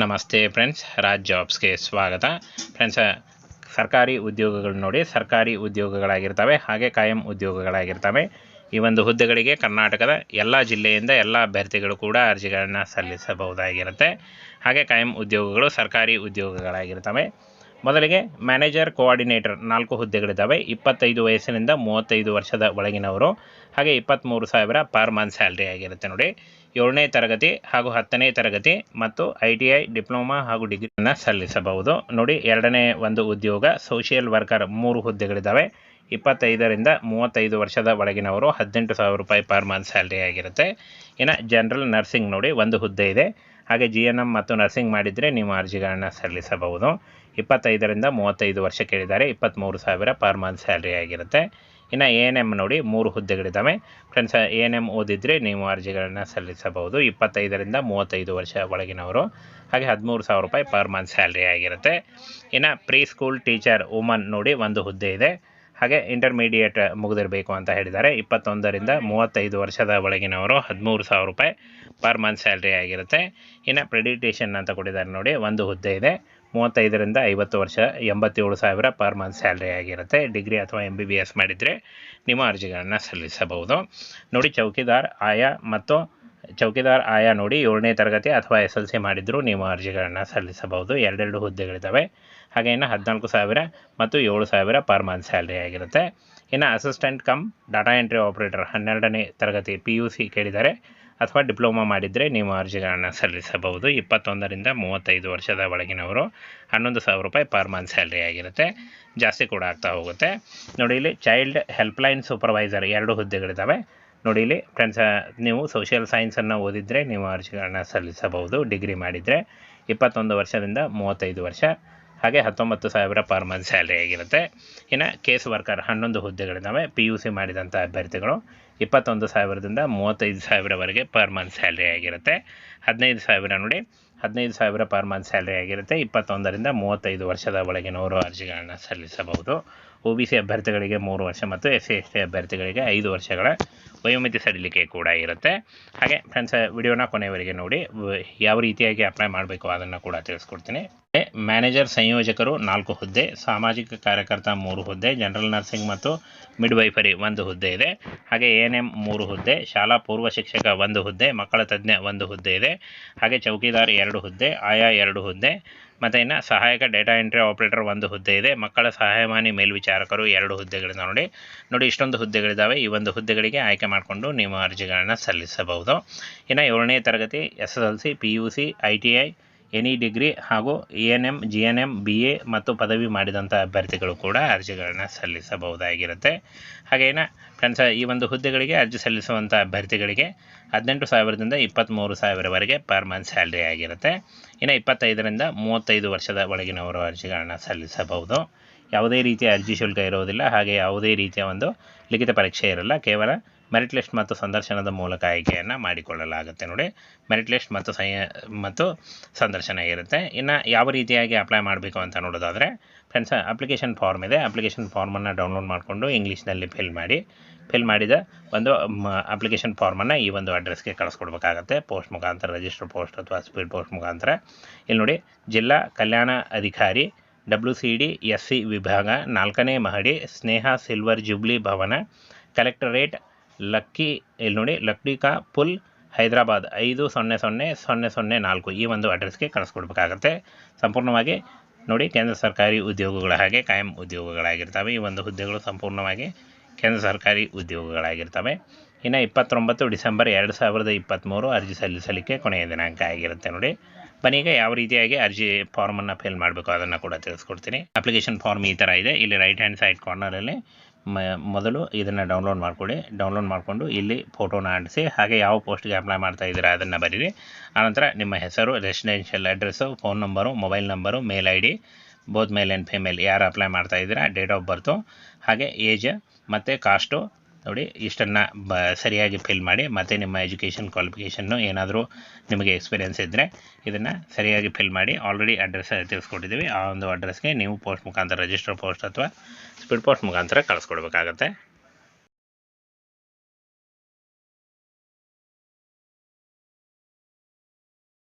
ನಮಸ್ತೆ ಫ್ರೆಂಡ್ಸ್, ರಾಜ್ ಜಾಬ್ಸ್ಗೆ ಸ್ವಾಗತ. ಫ್ರೆಂಡ್ಸ್, ಸರ್ಕಾರಿ ಉದ್ಯೋಗಗಳು ನೋಡಿ, ಸರ್ಕಾರಿ ಉದ್ಯೋಗಗಳಾಗಿರ್ತವೆ, ಹಾಗೆ ಕಾಯಂ ಉದ್ಯೋಗಗಳಾಗಿರ್ತವೆ. ಈ ಒಂದು ಹುದ್ದೆಗಳಿಗೆ ಕರ್ನಾಟಕದ ಎಲ್ಲ ಜಿಲ್ಲೆಯಿಂದ ಎಲ್ಲ ಅಭ್ಯರ್ಥಿಗಳು ಕೂಡ ಅರ್ಜಿಗಳನ್ನು ಸಲ್ಲಿಸಬಹುದಾಗಿರುತ್ತೆ. ಹಾಗೆ ಕಾಯಂ ಉದ್ಯೋಗಗಳು ಸರ್ಕಾರಿ ಉದ್ಯೋಗಗಳಾಗಿರ್ತವೆ. ಮೊದಲಿಗೆ ಮ್ಯಾನೇಜರ್, ಕೋಆರ್ಡಿನೇಟರ್ ನಾಲ್ಕು ಹುದ್ದೆಗಳಿದ್ದಾವೆ. ಇಪ್ಪತ್ತೈದು ವಯಸ್ಸಿನಿಂದ ಮೂವತ್ತೈದು ವರ್ಷದ ಒಳಗಿನವರು. ಹಾಗೆ ಇಪ್ಪತ್ತ್ಮೂರು ಸಾವಿರ ಪರ್ ಮಂತ್ ಸ್ಯಾಲ್ರಿ ಆಗಿರುತ್ತೆ ನೋಡಿ. ಏಳನೇ ತರಗತಿ ಹಾಗೂ ಹತ್ತನೇ ತರಗತಿ ಮತ್ತು ಐ ಟಿ ಐ ಡಿಪ್ಲೊಮಾ ಹಾಗೂ ಡಿಗ್ರಿಯನ್ನು ಸಲ್ಲಿಸಬಹುದು. ನೋಡಿ, ಎರಡನೇ ಒಂದು ಉದ್ಯೋಗ ಸೋಷಿಯಲ್ ವರ್ಕರ್ ಮೂರು ಹುದ್ದೆಗಳಿದ್ದಾವೆ. ಇಪ್ಪತ್ತೈದರಿಂದ ಮೂವತ್ತೈದು ವರ್ಷದ ಒಳಗಿನವರು ಹದಿನೆಂಟು ಸಾವಿರ ರೂಪಾಯಿ ಪರ್ ಮಂತ್ ಸ್ಯಾಲ್ರಿ ಆಗಿರುತ್ತೆ. ಇನ್ನು ಜನರಲ್ ನರ್ಸಿಂಗ್ ನೋಡಿ, ಒಂದು ಹುದ್ದೆ ಇದೆ. ಹಾಗೆ ಜಿ ಎನ್ ಎಂ ಮತ್ತು ನರ್ಸಿಂಗ್ ಮಾಡಿದರೆ ನೀವು ಅರ್ಜಿಗಳನ್ನು ಸಲ್ಲಿಸಬಹುದು. ಇಪ್ಪತ್ತೈದರಿಂದ ಮೂವತ್ತೈದು ವರ್ಷ ಕೇಳಿದ್ದಾರೆ ಇಪ್ಪತ್ತ್ಮೂರು ಸಾವಿರ ಪರ್ ಮಂತ್ ಸ್ಯಾಲ್ರಿ ಆಗಿರುತ್ತೆ. ಇನ್ನು ಎ ಎನ್ ಎಂ ನೋಡಿ ಮೂರು ಹುದ್ದೆಗಳಿದ್ದಾವೆ. ಫ್ರೆಂಡ್ಸ್ ಎ ಎನ್ ಎಂ ಓದಿದರೆ ನೀವು ಅರ್ಜಿಗಳನ್ನು ಸಲ್ಲಿಸಬಹುದು. ಇಪ್ಪತ್ತೈದರಿಂದ ಮೂವತ್ತೈದು ವರ್ಷ ಒಳಗಿನವರು. ಹಾಗೆ ಹದಿಮೂರು ಸಾವಿರ ರೂಪಾಯಿ ಪರ್ ಮಂತ್ ಸ್ಯಾಲ್ರಿ ಆಗಿರುತ್ತೆ. ಇನ್ನು ಪ್ರೀ ಸ್ಕೂಲ್ ಟೀಚರ್ ವುಮನ್ ನೋಡಿ ಒಂದು ಹುದ್ದೆ ಇದೆ. ಹಾಗೆ ಇಂಟರ್ಮೀಡಿಯೇಟ್ ಮುಗಿದಿರಬೇಕು ಅಂತ ಹೇಳಿದ್ದಾರೆ. ಇಪ್ಪತ್ತೊಂದರಿಂದ ಮೂವತ್ತೈದು ವರ್ಷದ ಒಳಗಿನವರು ಹದಿಮೂರು ಸಾವಿರ ರೂಪಾಯಿ ಪರ್ ಮಂತ್ ಸ್ಯಾಲ್ರಿ ಆಗಿರುತ್ತೆ. ಇನ್ನು ಪ್ರೆಡಿಟೇಷನ್ ಅಂತ ಕೊಟ್ಟಿದ್ದಾರೆ ನೋಡಿ, ಒಂದು ಹುದ್ದೆ ಇದೆ. ಮೂವತ್ತೈದರಿಂದ ಐವತ್ತು ವರ್ಷ, ಎಂಬತ್ತೇಳು ಸಾವಿರ ಪರ್ ಮಂತ್ ಸ್ಯಾಲ್ರಿ ಆಗಿರುತ್ತೆ. ಡಿಗ್ರಿ ಅಥವಾ ಎಂ ಬಿ ಬಿ ಎಸ್ ಮಾಡಿದರೆ ನಿಮ್ಮ ಅರ್ಜಿಗಳನ್ನು ಸಲ್ಲಿಸಬಹುದು. ನೋಡಿ, ಚೌಕಿದಾರ್ ಆಯಾ ಮತ್ತು ಚೌಕಿದಾರ್ ಆಯಾ ನೋಡಿ ಏಳನೇ ತರಗತಿ ಅಥವಾ ಎಸ್ ಎಲ್ ಸಿ ಮಾಡಿದರೂ ನೀವು ಅರ್ಜಿಗಳನ್ನು ಸಲ್ಲಿಸಬಹುದು. ಎರಡೆರಡು ಹುದ್ದೆಗಳಿದ್ದಾವೆ. ಹಾಗೆ ಇನ್ನು ಹದಿನಾಲ್ಕು ಸಾವಿರ ಮತ್ತು ಏಳು ಸಾವಿರ ಪರ್ ಮಂತ್ ಸ್ಯಾಲ್ರಿ ಆಗಿರುತ್ತೆ. ಇನ್ನು assistant cum, data entry operator ಹನ್ನೆರಡನೇ ತರಗತಿ ಪಿ ಯು ಸಿ ಕೇಳಿದ್ದಾರೆ. ಅಥವಾ ಡಿಪ್ಲೊಮಾ ಮಾಡಿದರೆ ನೀವು ಅರ್ಜಿಗಳನ್ನು ಸಲ್ಲಿಸಬಹುದು. ಇಪ್ಪತ್ತೊಂದರಿಂದ ಮೂವತ್ತೈದು ವರ್ಷದ ಒಳಗಿನವರು ಹನ್ನೊಂದು ಸಾವಿರ ರೂಪಾಯಿ ಪರ್ ಮಂತ್ ಸ್ಯಾಲ್ರಿ ಆಗಿರುತ್ತೆ. ಜಾಸ್ತಿ ಕೂಡ ಆಗ್ತಾ ಹೋಗುತ್ತೆ. ನೋಡಿ, ಇಲ್ಲಿ ಚೈಲ್ಡ್ ಹೆಲ್ಪ್ಲೈನ್ ಸೂಪರ್ವೈಸರ್ ಎರಡು ಹುದ್ದೆಗಳಿದ್ದಾವೆ ನೋಡಿ, ಇಲ್ಲಿ ಫ್ರೆಂಡ್ಸ್ ನೀವು ಸೋಷಿಯಲ್ ಸೈನ್ಸನ್ನು ಓದಿದರೆ ನೀವು ಅರ್ಜಿಗಳನ್ನು ಸಲ್ಲಿಸಬಹುದು. ಡಿಗ್ರಿ ಮಾಡಿದರೆ ಇಪ್ಪತ್ತೊಂದು ವರ್ಷದಿಂದ ಮೂವತ್ತೈದು ವರ್ಷ, ಹಾಗೆ ಹತ್ತೊಂಬತ್ತು ಸಾವಿರ ಪರ್ ಮಂತ್ ಸ್ಯಾಲ್ರಿ ಆಗಿರುತ್ತೆ. ಇನ್ನು ಕೇಸ್ ವರ್ಕರ್ ಹನ್ನೊಂದು ಹುದ್ದೆಗಳಿದ್ದಾವೆ ಪಿ ಯು ಸಿ ಮಾಡಿದಂಥ ಅಭ್ಯರ್ಥಿಗಳು. ಇಪ್ಪತ್ತೊಂದು ಸಾವಿರದಿಂದ ಮೂವತ್ತೈದು ಸಾವಿರವರೆಗೆ ಪರ್ ಮಂತ್ ಸ್ಯಾಲ್ರಿ ಆಗಿರುತ್ತೆ. ಹದಿನೈದು ಸಾವಿರ ನೋಡಿ. ಹದಿನೈದು ಸಾವಿರ ಪರ್ ಮಂತ್ ಸ್ಯಾಲ್ರಿ ಆಗಿರುತ್ತೆ. ಇಪ್ಪತ್ತೊಂದರಿಂದ ಮೂವತ್ತೈದು ವರ್ಷದ ಒಳಗಿನವರು ಅರ್ಜಿಗಳನ್ನು ಸಲ್ಲಿಸಬಹುದು. ಒ ಬಿ ಸಿ ಅಭ್ಯರ್ಥಿಗಳಿಗೆ ಮೂರು ವರ್ಷ ಮತ್ತು ಎಸ್ ಸಿ ಎಸ್ ಟಿ ಅಭ್ಯರ್ಥಿಗಳಿಗೆ ಐದು ವರ್ಷಗಳ ವಯೋಮಿತಿ ಸಡಿಲಿಕೆ ಕೂಡ ಇರುತ್ತೆ. ಹಾಗೆ ಫ್ರೆಂಡ್ಸ್ ವಿಡಿಯೋನ ಕೊನೆಯವರೆಗೆ ನೋಡಿ. ಯಾವ ರೀತಿಯಾಗಿ ಅಪ್ಲೈ ಮಾಡಬೇಕು ಅದನ್ನು ಕೂಡ ತಿಳಿಸ್ಕೊಡ್ತೀನಿ. ಮ್ಯಾನೇಜರ್ ಸಂಯೋಜಕರು ನಾಲ್ಕು ಹುದ್ದೆ, ಸಾಮಾಜಿಕ ಕಾರ್ಯಕರ್ತ ಮೂರು ಹುದ್ದೆ ಜನರಲ್ ನರ್ಸಿಂಗ್ ಮತ್ತು ಮಿಡ್ ವೈಫರಿ ಒಂದು ಹುದ್ದೆ ಇದೆ. ಹಾಗೆ ಎ ಎನ್ ಎಂ ಮೂರು ಹುದ್ದೆ, ಶಾಲಾ ಪೂರ್ವ ಶಿಕ್ಷಕ ಒಂದು ಹುದ್ದೆ, ಮಕ್ಕಳ ತಜ್ಞ ಒಂದು ಹುದ್ದೆ ಇದೆ. ಹಾಗೆ ಚೌಕಿದಾರ್ ಎರಡು ಹುದ್ದೆ, ಆಯಾ ಎರಡು ಹುದ್ದೆ. ಮತ್ತು ಇನ್ನು ಸಹಾಯಕ ಡೇಟಾ ಎಂಟ್ರಿ ಆಪರೇಟರ್ ಒಂದು ಹುದ್ದೆ ಇದೆ. ಮಕ್ಕಳ ಸಹಾಯವಾಣಿ ಮೇಲ್ವಿಚಾರಕರು ಎರಡು ಹುದ್ದೆಗಳಿಂದ ನೋಡಿ. ನೋಡಿ ಇಷ್ಟೊಂದು ಹುದ್ದೆಗಳಿದ್ದಾವೆ ಈ ಒಂದು ಹುದ್ದೆಗಳಿಗೆ ಆಯ್ಕೆ ಮಾಡಿಕೊಂಡು ನಿಮ್ಮ ಅರ್ಜಿಗಳನ್ನು ಸಲ್ಲಿಸಬಹುದು. ಇನ್ನು ಏಳನೇ ತರಗತಿ S S L C P U C, I T I any degree ಹಾಗೂ A N M G N M B A ಮತ್ತು ಪದವಿ ಮಾಡಿದಂಥ ಅಭ್ಯರ್ಥಿಗಳು ಕೂಡ ಅರ್ಜಿಗಳನ್ನು ಸಲ್ಲಿಸಬಹುದಾಗಿರುತ್ತೆ. ಹಾಗೇನ ಫ್ರೆಂಡ್ಸ್, ಈ ಒಂದು ಹುದ್ದೆಗಳಿಗೆ ಅರ್ಜಿ ಸಲ್ಲಿಸುವಂಥ ಅಭ್ಯರ್ಥಿಗಳಿಗೆ ಹದಿನೆಂಟು ಸಾವಿರದಿಂದ ಇಪ್ಪತ್ತ್ಮೂರು ಸಾವಿರವರೆಗೆ ಪರ್ ಮಂತ್ ಸ್ಯಾಲ್ರಿ ಆಗಿರುತ್ತೆ. ಇನ್ನು ಇಪ್ಪತ್ತೈದರಿಂದ ಮೂವತ್ತೈದು ವರ್ಷದ ಒಳಗಿನವರು ಅರ್ಜಿಗಳನ್ನು ಸಲ್ಲಿಸಬಹುದು. ಯಾವುದೇ ರೀತಿಯ ಅರ್ಜಿ ಶುಲ್ಕ ಇರುವುದಿಲ್ಲ. ಹಾಗೆ ಯಾವುದೇ ರೀತಿಯ ಒಂದು ಲಿಖಿತ ಪರೀಕ್ಷೆ ಇರಲ್ಲ. ಕೇವಲ ಮೆರಿಟ್ ಲಿಸ್ಟ್ ಮತ್ತು ಸಂದರ್ಶನದ ಮೂಲಕ ಆಯ್ಕೆಯನ್ನು ಮಾಡಿಕೊಳ್ಳಲಾಗುತ್ತೆ ನೋಡಿ. ಮೆರಿಟ್ ಲಿಸ್ಟ್ ಮತ್ತು ಸೈ ಮತ್ತು ಸಂದರ್ಶನ ಇರುತ್ತೆ. ಇನ್ನು ಯಾವ ರೀತಿಯಾಗಿ ಅಪ್ಲೈ ಮಾಡಬೇಕು ಅಂತ ನೋಡೋದಾದರೆ ಫ್ರೆಂಡ್ಸ್ ಅಪ್ಲಿಕೇಶನ್ ಫಾರ್ಮ್ ಇದೆ. ಅಪ್ಲಿಕೇಶನ್ ಫಾರ್ಮನ್ನು ಡೌನ್ಲೋಡ್ ಮಾಡಿಕೊಂಡು ಇಂಗ್ಲೀಷ್ನಲ್ಲಿ ಫಿಲ್ ಮಾಡಿ. ಫಿಲ್ ಮಾಡಿದ ಒಂದು ಅಪ್ಲಿಕೇಶನ್ ಫಾರ್ಮನ್ನು ಈ ಒಂದು ಅಡ್ರೆಸ್ಗೆ ಕಳಿಸ್ಕೊಡ್ಬೇಕಾಗತ್ತೆ. ಪೋಸ್ಟ್ ಮುಖಾಂತರ ರಿಜಿಸ್ಟರ್ ಪೋಸ್ಟ್ ಅಥವಾ ಸ್ಪೀಡ್ ಪೋಸ್ಟ್ ಮುಖಾಂತರ. ಇಲ್ಲಿ ನೋಡಿ, ಜಿಲ್ಲಾ ಕಲ್ಯಾಣ ಅಧಿಕಾರಿ W C D S C ವಿಭಾಗ, ನಾಲ್ಕನೇ ಮಹಡಿ, ಸ್ನೇಹ ಸಿಲ್ವರ್ ಜುಬ್ಲಿ ಭವನ ಕಲೆಕ್ಟರೇಟ್ ಲಕ್ಕಿ, ಇಲ್ಲಿ ನೋಡಿ ಲಕ್ಡಿಕಾ ಪುಲ್, ಹೈದರಾಬಾದ್ ಐದು, ಸೊನ್ನೆ ಸೊನ್ನೆ ಸೊನ್ನೆ ಸೊನ್ನೆ, ನಾಲ್ಕು ಈ ಒಂದು ಅಡ್ರೆಸ್ಗೆ ಕಳಿಸ್ಕೊಡ್ಬೇಕಾಗತ್ತೆ. ಸಂಪೂರ್ಣವಾಗಿ ನೋಡಿ, ಕೇಂದ್ರ ಸರ್ಕಾರಿ ಉದ್ಯೋಗಗಳ ಹಾಗೆ ಕಾಯಂ ಉದ್ಯೋಗಗಳಾಗಿರ್ತವೆ. ಈ ಒಂದು ಹುದ್ದೆಗಳು ಸಂಪೂರ್ಣವಾಗಿ ಕೇಂದ್ರ ಸರ್ಕಾರಿ ಉದ್ಯೋಗಗಳಾಗಿರ್ತವೆ. ಇನ್ನು ಇಪ್ಪತ್ತೊಂಬತ್ತು ಡಿಸೆಂಬರ್ ಎರಡು ಸಾವಿರದ ಇಪ್ಪತ್ತ್ಮೂರು ಅರ್ಜಿ ಸಲ್ಲಿಸಲಿಕ್ಕೆ ಕೊನೆಯ ದಿನಾಂಕ ಆಗಿರುತ್ತೆ ನೋಡಿ. ಬನ್ನಿ, ಈಗ ಯಾವ ರೀತಿಯಾಗಿ ಅರ್ಜಿ ಫಾರ್ಮನ್ನು ಫಿಲ್ ಮಾಡಬೇಕು ಅದನ್ನು ಕೂಡ ತಿಳಿಸ್ಕೊಡ್ತೀನಿ. ಅಪ್ಲಿಕೇಶನ್ ಫಾರ್ಮ್ ಈ ಥರ ಇದೆ. ಇಲ್ಲಿ ರೈಟ್ ಹ್ಯಾಂಡ್ ಸೈಡ್ ಕಾರ್ನರಲ್ಲಿ ಮೊದಲು ಇದನ್ನು ಡೌನ್ಲೋಡ್ ಮಾಡ್ಕೊಳ್ಳಿ. ಡೌನ್ಲೋಡ್ ಮಾಡಿಕೊಂಡು ಇಲ್ಲಿ ಫೋಟೋನ ಅಂಟಿಸಿ, ಹಾಗೆ ಯಾವ ಪೋಸ್ಟ್ಗೆ ಅಪ್ಲೈ ಮಾಡ್ತಾ ಇದ್ದೀರಾ ಅದನ್ನು ಬರೀರಿ. ಆನಂತರ ನಿಮ್ಮ ಹೆಸರು residential address phone number mobile number mail I D both male and female ಯಾರು ಅಪ್ಲೈ ಮಾಡ್ತಾ ಇದ್ದೀರಾ ಡೇಟ್ ಆಫ್ ಬರ್ತು ಹಾಗೆ ಏಜ್ ಮತ್ತು ಕಾಸ್ಟು ನೋಡಿ, ಇಷ್ಟನ್ನು ಬ, ಸರಿಯಾಗಿ ಫಿಲ್ ಮಾಡಿ, ಮತ್ತು ನಿಮ್ಮ ಎಜುಕೇಷನ್ ಕ್ವಾಲಿಫಿಕೇಷನ್ನು ಏನಾದರೂ ನಿಮಗೆ ಎಕ್ಸ್ಪೀರಿಯೆನ್ಸ್ ಇದ್ದರೆ ಇದನ್ನು ಸರಿಯಾಗಿ ಫಿಲ್ ಮಾಡಿ ಆಲ್ರೆಡಿ ಅಡ್ರೆಸ್ ತಿಳಿಸ್ಕೊಟ್ಟಿದ್ದೀವಿ. ಆ ಒಂದು ಅಡ್ರೆಸ್ಗೆ ನೀವು ಪೋಸ್ಟ್ ಮುಖಾಂತರ ರಿಜಿಸ್ಟರ್ ಪೋಸ್ಟ್ ಅಥವಾ ಸ್ಪೀಡ್ ಪೋಸ್ಟ್ ಮುಖಾಂತರ ಕಳಿಸ್ಕೊಡ್ಬೇಕಾಗತ್ತೆ.